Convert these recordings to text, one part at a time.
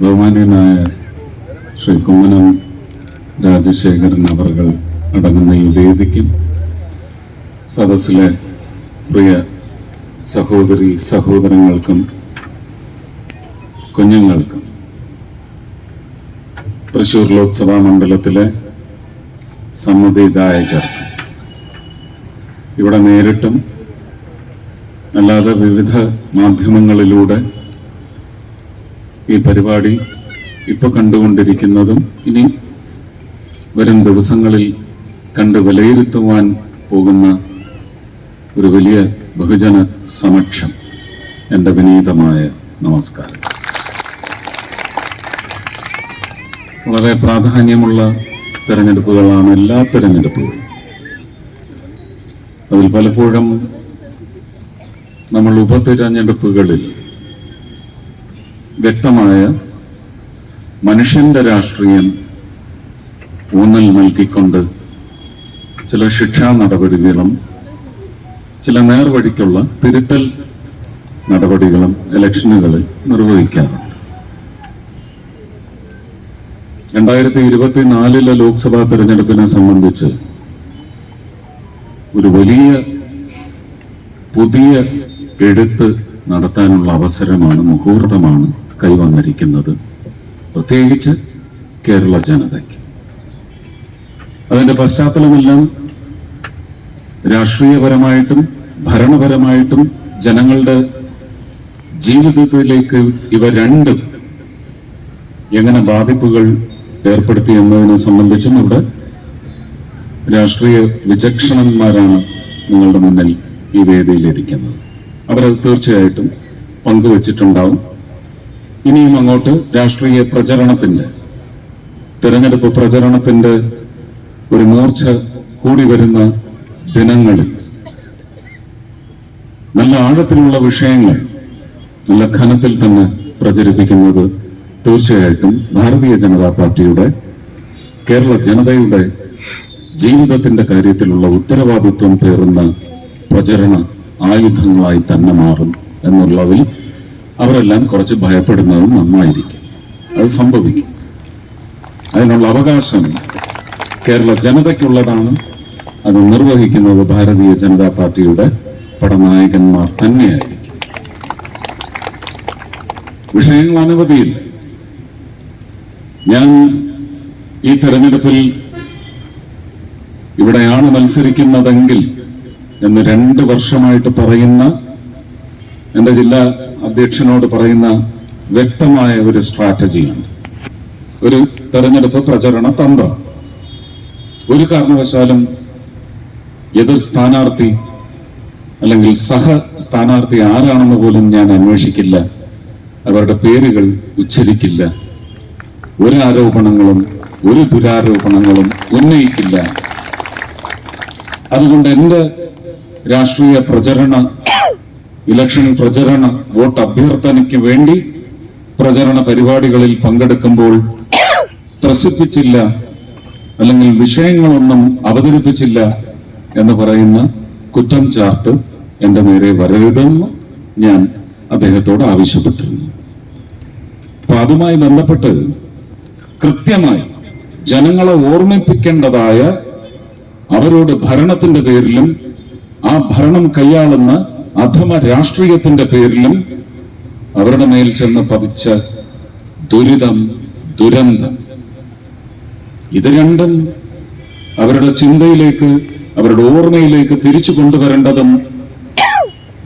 ബഹുമാനീയനായ ശ്രീ കുമ്മനം രാജശേഖരൻ അവർകൾ അടങ്ങുന്ന ഈ വേദിക്കും സദസ്സിലെ പ്രിയ സഹോദരി സഹോദരങ്ങൾക്കും കുഞ്ഞുങ്ങൾക്കും തൃശൂർ ലോക്സഭാ മണ്ഡലത്തിലെ സമ്മതിദായകർ ഇവിടെ നേരിട്ടും അല്ലാതെ വിവിധ മാധ്യമങ്ങളിലൂടെ ഈ പരിപാടി ഇപ്പോൾ കണ്ടുകൊണ്ടിരിക്കുന്നതും ഇനി വരും ദിവസങ്ങളിൽ കണ്ട് വിലയിരുത്തുവാൻ പോകുന്ന ഒരു വലിയ ബഹുജന സമക്ഷം. എന്റെ വിനീതമായ നമസ്കാരം. വളരെ പ്രാധാന്യമുള്ള തെരഞ്ഞെടുപ്പുകളാണ് എല്ലാ തെരഞ്ഞെടുപ്പുകളും. അതിൽ പലപ്പോഴും നമ്മൾ ഉപതെരഞ്ഞെടുപ്പുകളിൽ വ്യക്തമായ മനുഷ്യന്റെ രാഷ്ട്രീയം ഊന്നൽ നൽകിക്കൊണ്ട് ചില ശിക്ഷാ നടപടികളും ചില നേർവഴിക്കുള്ള തിരുത്തൽ നടപടികളും ഇലക്ഷനുകളിൽ നിർവഹിക്കാറുണ്ട്. രണ്ടായിരത്തി ഇരുപത്തിനാലിലെ ലോക്സഭാ തെരഞ്ഞെടുപ്പിനെ സംബന്ധിച്ച് ഒരു വലിയ പുതിയ എടുത്ത് നടത്താനുള്ള അവസരമാണ് മുഹൂർത്തമാണ് കൈവന്നിരിക്കുന്നത്. പ്രത്യേകിച്ച് കേരള ജനതയ്ക്ക്. അതിന്റെ പശ്ചാത്തലമെല്ലാം രാഷ്ട്രീയപരമായിട്ടും ഭരണപരമായിട്ടും ജനങ്ങളുടെ ജീവിതത്തിലേക്ക് ഇവ രണ്ടും എങ്ങനെ ബാധിപ്പുകൾ ഏർപ്പെടുത്തി എന്നതിനെ സംബന്ധിച്ചും ഇവിടെ രാഷ്ട്രീയ വിചക്ഷണന്മാരാണ് നിങ്ങളുടെ മുന്നിൽ ഈ വേദിയിലിരിക്കുന്നത്. അവരത് തീർച്ചയായിട്ടും പങ്കുവച്ചിട്ടുണ്ടാവും. ഇനിയും അങ്ങോട്ട് രാഷ്ട്രീയ പ്രചരണത്തിന്റെ തെരഞ്ഞെടുപ്പ് പ്രചരണത്തിന്റെ ഒരു മൂർച്ച കൂടി വരുന്ന ദിനങ്ങളിൽ നല്ല ആഴത്തിലുള്ള വിഷയങ്ങൾ നല്ല ഘനത്തിൽ തന്നെ പ്രചരിപ്പിക്കുന്നത് തീർച്ചയായിട്ടും ഭാരതീയ ജനതാ പാർട്ടിയുടെ കേരള ജനതയുടെ ജീവിതത്തിന്റെ കാര്യത്തിലുള്ള ഉത്തരവാദിത്വം പേറുന്ന പ്രചരണ ആയുധങ്ങളായി തന്നെ മാറും എന്നുള്ളതിൽ അവരെല്ലാം കുറച്ച് ഭയപ്പെടുന്നത് നന്നായിരിക്കും. അത് സംഭവിക്കും. അതിനുള്ള അവകാശം കേരള ജനതയ്ക്കുള്ളതാണ്. അത് നിർവഹിക്കുന്നത് ഭാരതീയ ജനതാ പാർട്ടിയുടെ പടനായകന്മാർ തന്നെയായിരിക്കും. വിഷയങ്ങൾ അനവധിയില്ല ഞാൻ ഈ തെരഞ്ഞെടുപ്പിൽ ഇവിടെയാണ് മത്സരിക്കുന്നതെങ്കിൽ എന്ന് രണ്ട് വർഷമായിട്ട് പറയുന്ന എന്റെ ജില്ലാ അധ്യക്ഷനോട് പറയുന്ന വ്യക്തമായ ഒരു സ്ട്രാറ്റജിയുണ്ട്. ഒരു തെരഞ്ഞെടുപ്പ് പ്രചരണ തന്ത്രം. ഒരു കാരണവശാലും എതിർ സ്ഥാനാർത്ഥി അല്ലെങ്കിൽ സഹ സ്ഥാനാർത്ഥി ആരാണെന്ന് പോലും ഞാൻ അന്വേഷിക്കില്ല. അവരുടെ പേരുകൾ ഉച്ചരിക്കില്ല. ഒരു ആരോപണങ്ങളും ഒരു ദുരാരോപണങ്ങളും ഉന്നയിക്കില്ല. അതുകൊണ്ട് എന്റെ രാഷ്ട്രീയ പ്രചരണ ഇലക്ഷൻ പ്രചരണ വോട്ട് അഭ്യർത്ഥനയ്ക്ക് വേണ്ടി പ്രചരണ പരിപാടികളിൽ പങ്കെടുക്കുമ്പോൾ ത്രസിപ്പിച്ചില്ല അല്ലെങ്കിൽ വിഷയങ്ങളൊന്നും അവതരിപ്പിച്ചില്ല എന്ന് പറയുന്ന കുറ്റം ചാർത്ത് എന്റെ നേരെ വരരുതെന്ന് ഞാൻ അദ്ദേഹത്തോട് ആവശ്യപ്പെട്ടിരുന്നു. അപ്പൊ അതുമായി ബന്ധപ്പെട്ട് കൃത്യമായി ജനങ്ങളെ ഓർമ്മിപ്പിക്കേണ്ടതായ അവരോട് ഭരണത്തിന്റെ പേരിലും ആ ഭരണം കൈയാളുന്ന അധമ രാഷ്ട്രീയത്തിന്റെ പേരിലും അവരുടെ മേൽ ചെന്ന് പതിച്ച ദുരിതം ദുരന്തം. ഇത് രണ്ടും അവരുടെ ചിന്തയിലേക്ക് അവരുടെ ഓർമ്മയിലേക്ക് തിരിച്ചു കൊണ്ടുവരേണ്ടതും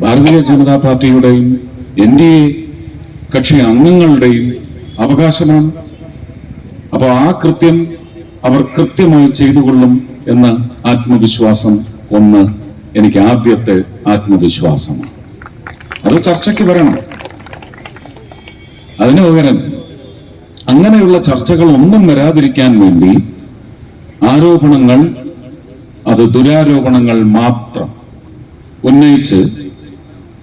ഭാരതീയ ജനതാ പാർട്ടിയുടെയും എൻ ഡി എ കക്ഷി അംഗങ്ങളുടെയും അവകാശമാണ്. അപ്പൊ ആ കൃത്യം അവർ കൃത്യമായി ചെയ്തുകൊള്ളും എന്ന ആത്മവിശ്വാസം ഒന്ന് എനിക്ക് ആദ്യത്തെ ആത്മവിശ്വാസമാണ് അത് ചർച്ചയ്ക്ക് വരണം. അതിനു പകരം അങ്ങനെയുള്ള ചർച്ചകൾ ഒന്നും വരാതിരിക്കാൻ വേണ്ടി ആരോപണങ്ങൾ അത് ദുരാരോപണങ്ങൾ മാത്രം ഉന്നയിച്ച്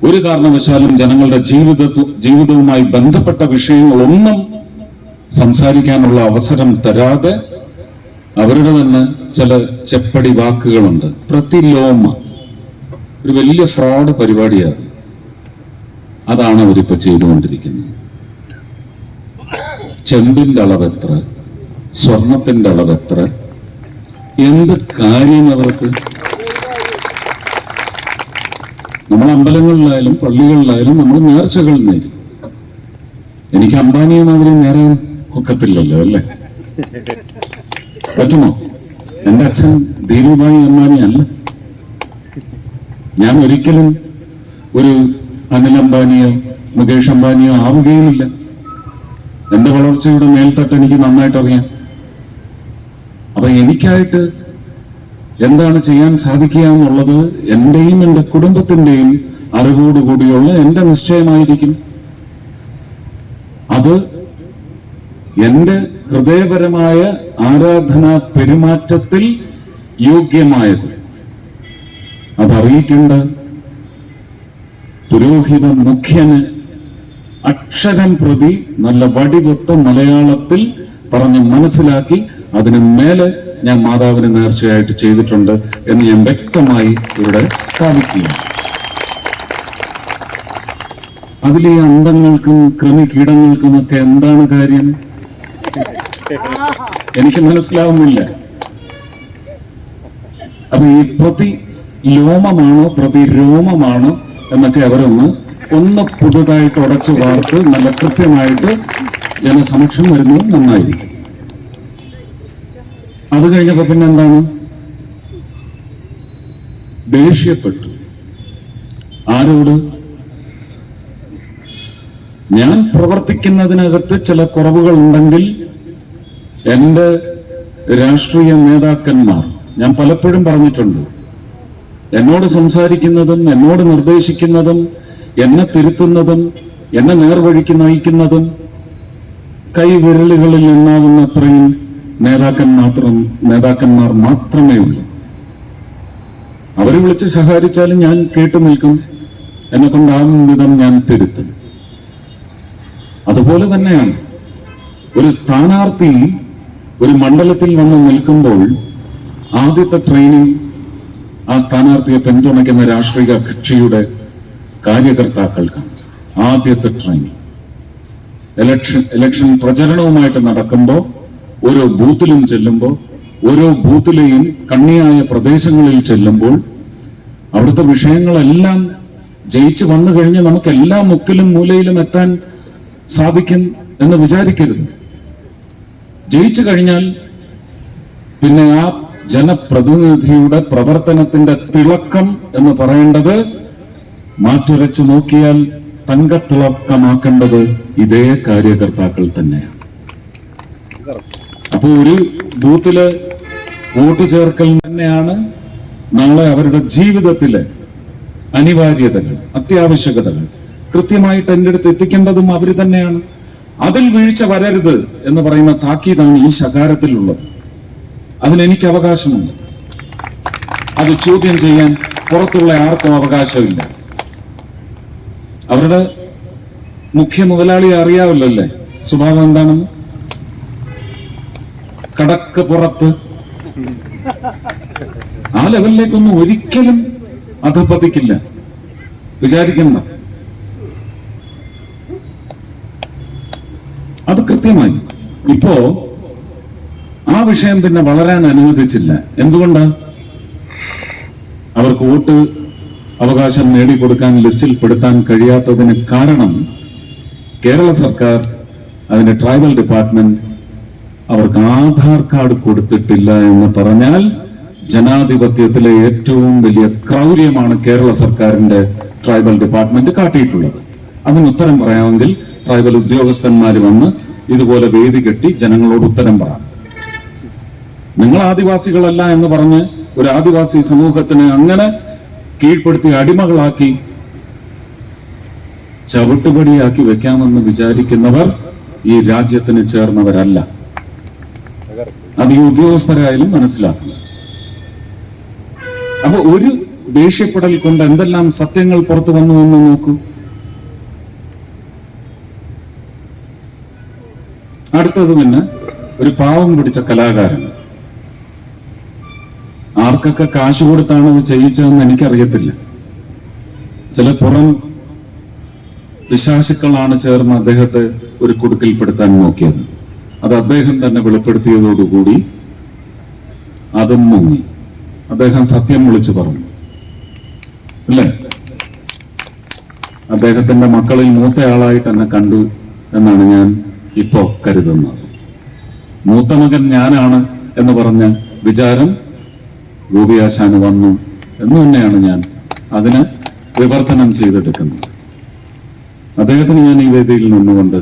ഒരു കാരണവശാലും ജനങ്ങളുടെ ജീവിത ജീവിതവുമായി ബന്ധപ്പെട്ട വിഷയങ്ങളൊന്നും സംസാരിക്കാനുള്ള അവസരം തരാതെ അവരുടെ തന്നെ ചില ചെപ്പടി വാക്കുകളുണ്ട്. പ്രതിലോമ. ഒരു വലിയ ഫ്രോഡ് പരിപാടിയാണ്. അതാണ് അവരിപ്പോ ചെയ്തുകൊണ്ടിരിക്കുന്നത്. ചെമ്പിന്റെ അളവ് എത്ര? സ്വർണത്തിന്റെ അളവ് എത്ര? എന്ത് കാര്യം അവർക്ക്? നമ്മൾ അമ്പലങ്ങളിലായാലും പള്ളികളിലായാലും നമ്മൾ നേർച്ചകൾ നേരും എനിക്ക് അംബാനിയെ മാതിരി നേരാൻ ഒക്കത്തില്ലല്ലോ അല്ലേ? പറ്റുമോ? എന്റെ അച്ഛൻ ധീരുഭായി അംബാനി ഞാൻ ഒരിക്കലും ഒരു അനിൽ അംബാനിയോ മുകേഷ് അംബാനിയോ ആവുകയുമില്ല എന്റെ വളർച്ചയുടെ മേൽത്തട്ട് എനിക്ക് നന്നായിട്ട് അറിയാം. അപ്പൊ എനിക്കായിട്ട് എന്താണ് ചെയ്യാൻ സാധിക്കുക എന്നുള്ളത് എന്റെയും എന്റെ കുടുംബത്തിന്റെയും അറിവോടുകൂടിയുള്ള എന്റെ നിശ്ചയമായിരിക്കും. അത് എന്റെ ഹൃദയപരമായ ആരാധനാ പെരുമാറ്റത്തിൽ യോഗ്യമായത്. അതറിയിക്കേണ്ട പുരോഹിത മുഖ്യന് അക്ഷരം പ്രതി നല്ല വടിവൊത്ത മലയാളത്തിൽ പറഞ്ഞ് മനസ്സിലാക്കി അതിന് മേലെ ഞാൻ മാതാവിന് നേർച്ചയായിട്ട് ചെയ്തിട്ടുണ്ട് എന്ന് ഞാൻ വ്യക്തമായി ഇവിടെ സ്ഥാപിക്കുകയാണ്. അതിലെ അന്തങ്ങൾക്കും കൃമി കീടങ്ങൾക്കും ഒക്കെ എന്താണ് കാര്യം? എനിക്ക് മനസ്സിലാവുന്നില്ല. അപ്പൊ ഈ പ്രതി ലോമമാണോ പ്രതി രോമമാണോ എന്നൊക്കെ അവരൊന്ന് ഒന്ന് പുതുതായിട്ട് ഉടച്ചു വാർത്ത് നല്ല കൃത്യമായിട്ട് ജനസമക്ഷം വരുന്നത് നന്നായിരിക്കും. അത് കഴിഞ്ഞപ്പോ പിന്നെ എന്താണ് ദേഷ്യപ്പെട്ടു. ആരോട്? ഞാൻ പ്രവർത്തിക്കുന്നതിനകത്ത് ചില കുറവുകൾ ഉണ്ടെങ്കിൽ എന്റെ രാഷ്ട്രീയ നേതാക്കന്മാർ ഞാൻ പലപ്പോഴും പറഞ്ഞിട്ടുണ്ട് എന്നോട് സംസാരിക്കുന്നതും എന്നോട് നിർദ്ദേശിക്കുന്നതും എന്നെ തിരുത്തുന്നതും എന്നെ നേർവഴിക്ക് നയിക്കുന്നതും കൈവിരലുകളിൽ എണ്ണാവുന്ന അത്രയും നേതാക്കൻ മാത്രം നേതാക്കന്മാർ മാത്രമേ ഉള്ളൂ. അവരെ വിളിച്ച് സഹകരിച്ചാലും ഞാൻ കേട്ടു നിൽക്കും. എന്നെ കൊണ്ടാകും വിധം ഞാൻ തിരുത്തും. അതുപോലെ തന്നെയാണ് ഒരു സ്ഥാനാർത്ഥി ഒരു മണ്ഡലത്തിൽ വന്ന് നിൽക്കുമ്പോൾ ആദ്യത്തെ ട്രെയിനിങ് ആ സ്ഥാനാർത്ഥിയെ പിന്തുണയ്ക്കുന്ന രാഷ്ട്രീയ കക്ഷിയുടെ കാര്യകർത്താക്കൾക്കാണ് ആദ്യത്തെ ട്രെയിനിങ്. ഇലക്ഷൻ ഇലക്ഷൻ പ്രചരണവുമായിട്ട് നടക്കുമ്പോൾ ഓരോ ബൂത്തിലും ചെല്ലുമ്പോൾ ഓരോ ബൂത്തിലെയും കണ്ണിയായ പ്രദേശങ്ങളിൽ ചെല്ലുമ്പോൾ അവിടുത്തെ വിഷയങ്ങളെല്ലാം ജയിച്ചു വന്നു കഴിഞ്ഞ് നമുക്ക് എല്ലാ മുക്കിലും മൂലയിലും എത്താൻ സാധിക്കും എന്ന് വിചാരിക്കരുത്. ജയിച്ചു കഴിഞ്ഞാൽ പിന്നെ ആ ജനപ്രതിനിധിയുടെ പ്രവർത്തനത്തിന്റെ തിളക്കം എന്ന് പറയേണ്ടത് മാറ്റുരച്ചു നോക്കിയാൽ തങ്കത്തിളക്കമാക്കേണ്ടത് ഇതേ കാര്യകർത്താക്കൾ തന്നെയാണ്. അപ്പോ ഒരു ബൂത്തിൽ വോട്ട് ചേർക്കൽ തന്നെയാണ് നാളെ അവരുടെ ജീവിതത്തിലെ അനിവാര്യതകൾ അത്യാവശ്യകതകൾ. കൃത്യമായിട്ട് എന്റെ അടുത്ത് എത്തിക്കേണ്ടതും അവർ തന്നെയാണ്. അതിൽ വീഴ്ച വരരുത് എന്ന് പറയുന്ന താക്കീതാണ് ഈ ശകാരത്തിലുള്ളത്. അതിന് എനിക്ക് അവകാശമുണ്ട് അത് ചോദ്യം ചെയ്യാൻ പുറത്തുള്ള ആർക്കും അവകാശമില്ല. അവരുടെ മുഖ്യ മുതലാളി അറിയാവല്ലോ അല്ലേ സ്വഭാവം എന്താണെന്ന്? കടക്ക് പുറത്ത്. ആ ലെവലിലേക്കൊന്നും ഒരിക്കലും അധപ്പതിക്കില്ല വിചാരിക്കണ്ട. അത് കൃത്യമായി. ഇപ്പോ വിഷയം തന്നെ വളരാൻ അനുവദിച്ചില്ല. എന്തുകൊണ്ടാ? അവർക്ക് വോട്ട് അവകാശം നേടിക്കൊടുക്കാൻ ലിസ്റ്റിൽ പെടുത്താൻ കഴിയാത്തതിന് കാരണം കേരള സർക്കാർ അതിന്റെ ട്രൈബൽ ഡിപ്പാർട്ട്മെന്റ് അവർക്ക് ആധാർ കാർഡ് കൊടുത്തിട്ടില്ല എന്ന് പറഞ്ഞാൽ ജനാധിപത്യത്തിലെ ഏറ്റവും വലിയ ക്രൗര്യമാണ് കേരള സർക്കാരിന്റെ ട്രൈബൽ ഡിപ്പാർട്ട്മെന്റ് കാട്ടിയിട്ടുള്ളത്. അതിന് ഉത്തരം പറയാമെങ്കിൽ ട്രൈബൽ ഉദ്യോഗസ്ഥന്മാർ വന്ന് ഇതുപോലെ വേദി കെട്ടി ജനങ്ങളോട് ഉത്തരം പറയാം നിങ്ങൾ ആദിവാസികളല്ല എന്ന് പറഞ്ഞ് ഒരു ആദിവാസി സമൂഹത്തിനെ അങ്ങനെ കീഴ്പ്പെടുത്തി അടിമകളാക്കി ചവിട്ടുപടിയാക്കി വെക്കാമെന്ന് വിചാരിക്കുന്നവർ ഈ രാജ്യത്തിന് ചേർന്നവരല്ല. അത് ഈ ഉദ്യോഗസ്ഥരായാലും മനസ്സിലാക്കുക അപ്പൊ ഒരു ദേഷ്യപ്പെടൽ കൊണ്ട് എന്തെല്ലാം സത്യങ്ങൾ പുറത്തു വന്നു എന്ന് നോക്കൂ. അടുത്തത് പിന്നെ ഒരു പാവം പിടിച്ച കലാകാരൻ. ആർക്കൊക്കെ കാശ് കൊടുത്താണ് ഇത് ചെയ്യിച്ചതെന്ന് എനിക്കറിയത്തില്ല. ചില പുറം പിശാശുക്കളാണ് ചേർന്ന് അദ്ദേഹത്തെ ഒരു കുടുക്കിൽപ്പെടുത്താൻ നോക്കിയത്. അത് അദ്ദേഹം തന്നെ വെളിപ്പെടുത്തിയതോടുകൂടി അതും മുങ്ങി. അദ്ദേഹം സത്യം വിളിച്ചു പറഞ്ഞു. അല്ലേ? അദ്ദേഹത്തിന്റെ മക്കളിൽ മൂത്തയാളായിട്ട് എന്നെ കണ്ടു എന്നാണ് ഞാൻ ഇപ്പോ കരുതുന്നത്. മൂത്ത മകൻ ഞാനാണ് എന്ന് പറഞ്ഞ വിചാരം ഗോപിയാശാന് വന്നു എന്ന് തന്നെയാണ് ഞാൻ അതിന് വിവർത്തനം ചെയ്തെടുക്കുന്നത്. അദ്ദേഹത്തിന് ഞാൻ ഈ വേദിയിൽ നിന്നുകൊണ്ട്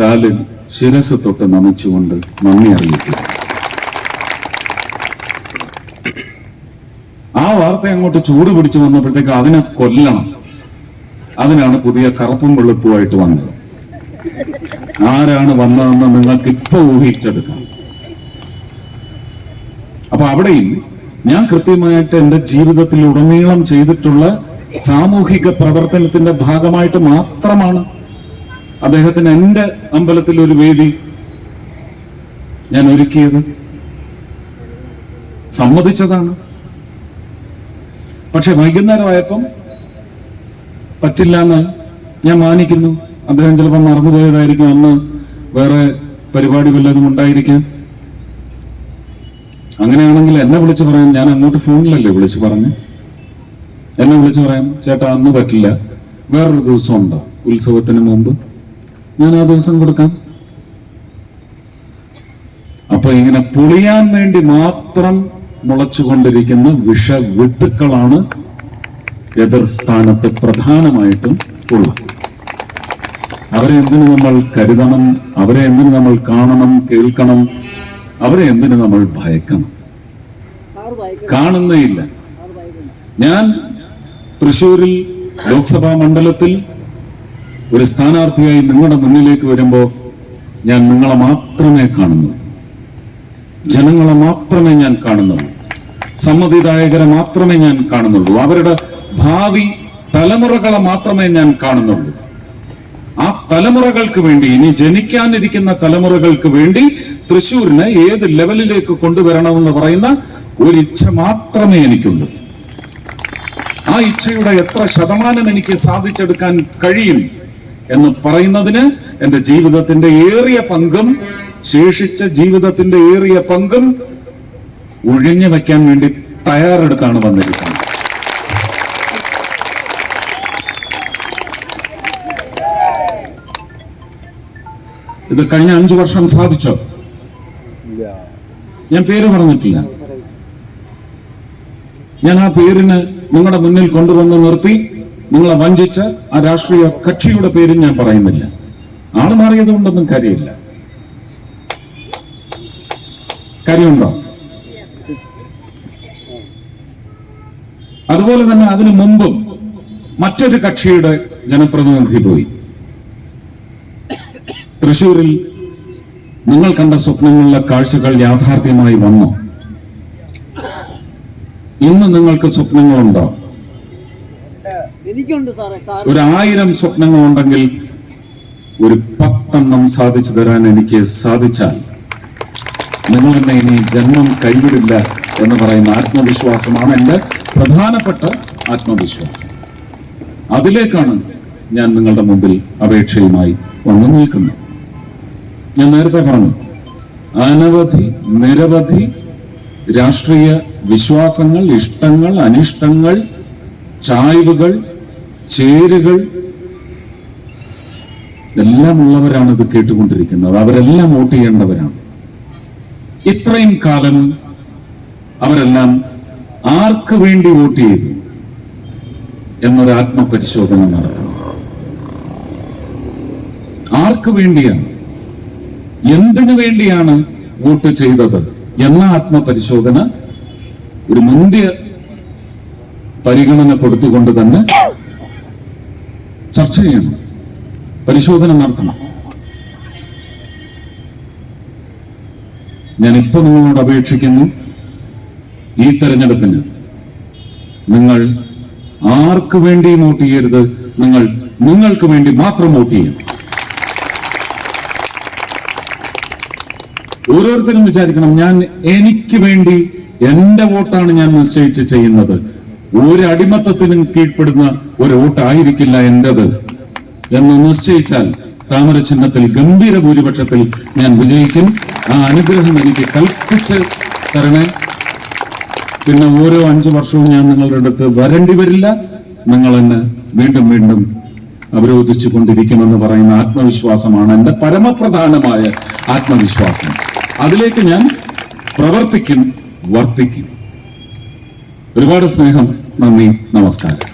കാലിൽ ശിരസ് തൊട്ട് നമിച്ചുകൊണ്ട് നന്ദി അറിയിക്കുന്നു. ആ വാർത്ത അങ്ങോട്ട് ചൂട് പിടിച്ചു വന്നപ്പോഴത്തേക്ക് അതിനെ കൊല്ലണം. അതിനാണ് പുതിയ കറുപ്പും വെളുപ്പുമായിട്ട് വന്നത്. ആരാണ് വന്നതെന്ന് നിങ്ങൾക്ക് ഇപ്പൊ ഊഹിച്ചെടുക്കാം. അപ്പൊ അവിടെയും ഞാൻ കൃത്യമായിട്ട് എന്റെ ജീവിതത്തിൽ ഉടനീളം ചെയ്തിട്ടുള്ള സാമൂഹിക പ്രവർത്തനത്തിന്റെ ഭാഗമായിട്ട് മാത്രമാണ് അദ്ദേഹത്തിന് എന്റെ അമ്പലത്തിൽ ഒരു വേദി ഞാൻ ഒരുക്കിയത്. സമ്മതിച്ചതാണ്. പക്ഷെ വൈകുന്നേരമായപ്പം പറ്റില്ല എന്ന് ഞാൻ മാനിക്കുന്നു. അദ്ദേഹം ചിലപ്പോൾ മറന്നുപോയതായിരിക്കും. അന്ന് വേറെ പരിപാടി വല്ലതും ഉണ്ടായിരിക്കാം. അങ്ങനെയാണെങ്കിൽ എന്നെ വിളിച്ച് പറയാം ഞാൻ അങ്ങോട്ട് ഫോണിലല്ലേ വിളിച്ചു പറഞ്ഞു? എന്നെ വിളിച്ച് പറയാം ചേട്ടാ അന്ന് പറ്റില്ല. വേറൊരു ദിവസം ഉണ്ടോ ഉത്സവത്തിന് മുമ്പ്? ഞാൻ ആ ദിവസം കൊടുക്കാം. അപ്പൊ ഇങ്ങനെ പൊളിയാൻ വേണ്ടി മാത്രം മുളച്ചുകൊണ്ടിരിക്കുന്ന വിഷവിത്തുക്കളാണ് എതിർ സ്ഥാനത്ത് പ്രധാനമായിട്ടും ഉള്ളത്. അവരെ എന്തിനു നമ്മൾ കരുതണം? അവരെ എന്തിനു നമ്മൾ കാണണം കേൾക്കണം? അവരെ എന്തിനു നമ്മൾ ഭയക്കണം? കാണുന്നേയില്ല. ഞാൻ തൃശൂരിൽ ലോക്സഭാ മണ്ഡലത്തിൽ ഒരു സ്ഥാനാർത്ഥിയായി നിങ്ങളുടെ മുന്നിലേക്ക് വരുമ്പോൾ ഞാൻ നിങ്ങളെ മാത്രമേ കാണുന്നു. ജനങ്ങളെ മാത്രമേ ഞാൻ കാണുന്നുള്ളൂ. സമ്മതിദായകരെ മാത്രമേ ഞാൻ കാണുന്നുള്ളൂ. അവരുടെ ഭാവി തലമുറകളെ മാത്രമേ ഞാൻ കാണുന്നുള്ളൂ. ആ തലമുറകൾക്ക് വേണ്ടി ഇനി ജനിക്കാനിരിക്കുന്ന തലമുറകൾക്ക് വേണ്ടി തൃശ്ശൂരിനെ ഏത് ലെവലിലേക്ക് കൊണ്ടുവരണമെന്ന് പറയുന്ന ഒരു ഇച്ഛ മാത്രമേ എനിക്കുള്ളൂ. ആ ഇച്ഛയുടെ എത്ര ശതമാനം എനിക്ക് സാധിച്ചെടുക്കാൻ കഴിയും എന്ന് പറയുന്നതിന് എന്റെ ജീവിതത്തിന്റെ ഏറിയ പങ്കും ശേഷിച്ച ജീവിതത്തിന്റെ ഏറിയ പങ്കും ഒഴിഞ്ഞു വയ്ക്കാൻ വേണ്ടി തയ്യാറെടുത്താണ് വന്നിരിക്കുന്നത്. ഇത് കഴിഞ്ഞ അഞ്ചു വർഷം സാധിച്ചോ? ഞാൻ പേര് പറഞ്ഞിട്ടില്ല. ഞാൻ ആ പേരിന് നിങ്ങളുടെ മുന്നിൽ കൊണ്ടുവന്ന് നിർത്തി നിങ്ങളെ വഞ്ചിച്ച ആ രാഷ്ട്രീയ കക്ഷിയുടെ പേരും ഞാൻ പറയുന്നില്ല. ആൾ മാറിയത് കൊണ്ടൊന്നും കാര്യമില്ല. കാര്യമുണ്ടോ? അതുപോലെ തന്നെ അതിനു മുമ്പും മറ്റൊരു കക്ഷിയുടെ ജനപ്രതിനിധി പോയി. തൃശൂരിൽ നിങ്ങൾ കണ്ട സ്വപ്നങ്ങളിലെ കാഴ്ചകൾ യാഥാർത്ഥ്യമായി വന്നു. ഇന്ന് നിങ്ങൾക്ക് സ്വപ്നങ്ങളുണ്ടോ? ഒരു ആയിരം സ്വപ്നങ്ങളുണ്ടെങ്കിൽ ഒരു പത്തെണ്ണം സാധിച്ചു തരാൻ എനിക്ക് സാധിച്ചാൽ നിങ്ങൾ എന്നെ ഇനി ജന്മം കൈവിടില്ല എന്ന് പറയുന്ന ആത്മവിശ്വാസമാണ് എന്റെ പ്രധാനപ്പെട്ട ആത്മവിശ്വാസം. അതിലേക്കാണ് ഞാൻ നിങ്ങളുടെ മുമ്പിൽ അപേക്ഷയുമായി വന്നു നിൽക്കുന്നത്. ഞാൻ നേരത്തെ പറഞ്ഞു. അനവധി നിരവധി രാഷ്ട്രീയ വിശ്വാസങ്ങൾ ഇഷ്ടങ്ങൾ അനിഷ്ടങ്ങൾ ചായ്വുകൾ ചേരുകൾ എല്ലാം ഉള്ളവരാണ് ഇത് കേട്ടുകൊണ്ടിരിക്കുന്നത്. അവരെല്ലാം വോട്ട് ചെയ്യേണ്ടവരാണ്. ഇത്രയും കാലം അവരെല്ലാം ആർക്ക് വേണ്ടി വോട്ട് ചെയ്തു എന്നൊരു ആത്മപരിശോധന നടത്തണം. ആർക്ക് വേണ്ടിയാണ്? എന്തിനു വേണ്ടിയാണ് വോട്ട് ചെയ്തത് എന്ന ആത്മപരിശോധന ഒരു മുന്തിയ പരിഗണന കൊടുത്തുകൊണ്ട് തന്നെ ചർച്ച ചെയ്യണം പരിശോധന നടത്തണം. ഞാൻ ഇപ്പൊ നിങ്ങളോട് അപേക്ഷിക്കുന്നു ഈ തെരഞ്ഞെടുപ്പിന്. നിങ്ങൾ ആർക്ക് വേണ്ടിയും വോട്ട് ചെയ്യരുത് നിങ്ങൾ നിങ്ങൾക്ക് വേണ്ടി മാത്രം വോട്ട് ചെയ്യണം. ഓരോരുത്തരും വിചാരിക്കണം ഞാൻ എനിക്ക് വേണ്ടി എന്റെ വോട്ടാണ് ഞാൻ നിശ്ചയിച്ച് ചെയ്യുന്നത്. ഒരു അടിമത്തത്തിനും കീഴ്പ്പെടുന്ന ഒരു വോട്ടായിരിക്കില്ല എന്റേത് എന്ന് നിശ്ചയിച്ചാൽ താമര ചിഹ്നത്തിൽ ഗംഭീര ഭൂരിപക്ഷത്തിൽ ഞാൻ വിജയിക്കും. ആ അനുഗ്രഹം എനിക്ക് കൽപ്പിച്ച് തരണേ. പിന്നെ ഓരോ അഞ്ചു വർഷവും ഞാൻ നിങ്ങളുടെ അടുത്ത് വരേണ്ടി വരില്ല. നിങ്ങൾ എന്നെ വീണ്ടും വീണ്ടും അവരോധിച്ചു കൊണ്ടിരിക്കുമെന്ന് പറയുന്ന ആത്മവിശ്വാസമാണ് എന്റെ പരമപ്രധാനമായ ആത്മവിശ്വാസം. അതിലേക്ക് ഞാൻ പ്രവർത്തിക്കും വർത്തിക്കും. ഒരുപാട് സ്നേഹം നന്ദി നമസ്കാരം.